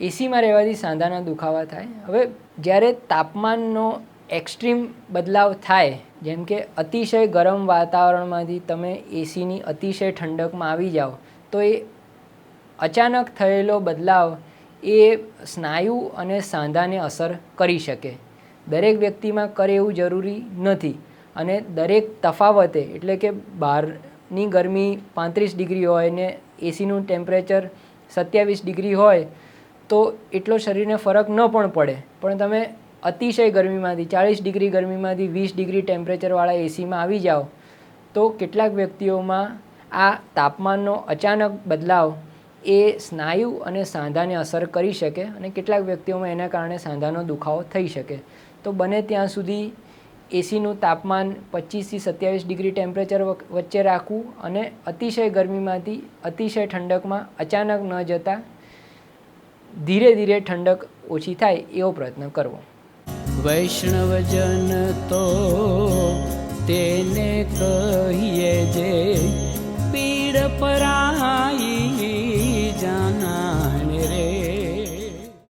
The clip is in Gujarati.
એસીમાં રહેવાથી સાંધાના દુખાવા થાય. હવે જ્યારે તાપમાનનો એક્સ્ટ્રીમ બદલાવ થાય, જેમ કે અતિશય ગરમ વાતાવરણમાંથી તમે એસીની અતિશય ઠંડકમાં આવી જાઓ, તો એ અચાનક થયેલો બદલાવ એ સ્નાયુ અને સાંધાને અસર કરી શકે. દરેક વ્યક્તિમાં કરે એવું જરૂરી નથી. અને દરેક તફાવતે, એટલે કે બહારની ગરમી પાંત્રીસ ડિગ્રી હોય ને એસીનું ટેમ્પરેચર સત્યાવીસ ડિગ્રી હોય તો એટલો શરીરને ફરક ન પણ પડે. પણ તમે અતિશય ગરમીમાંથી, ચાળીસ ડિગ્રી ગરમીમાંથી, વીસ ડિગ્રી ટેમ્પરેચરવાળા એસીમાં આવી જાઓ, તો કેટલાક વ્યક્તિઓમાં આ તાપમાનનો અચાનક બદલાવ એ સ્નાયુ અને સાંધાને અસર કરી શકે અને કેટલાક વ્યક્તિઓમાં એના કારણે સાંધાનો દુખાવો થઈ શકે. તો બને ત્યાં સુધી એસીનું તાપમાન પચીસથી સત્યાવીસ ડિગ્રી ટેમ્પરેચર વચ્ચે રાખવું અને અતિશય ગરમીમાંથી અતિશય ઠંડકમાં અચાનક ન જતાં ધીરે ધીરે ઠંડક ઓછી થાય એવો પ્રયત્ન કરવો. વૈષ્ણવજન તો તેને કહીએ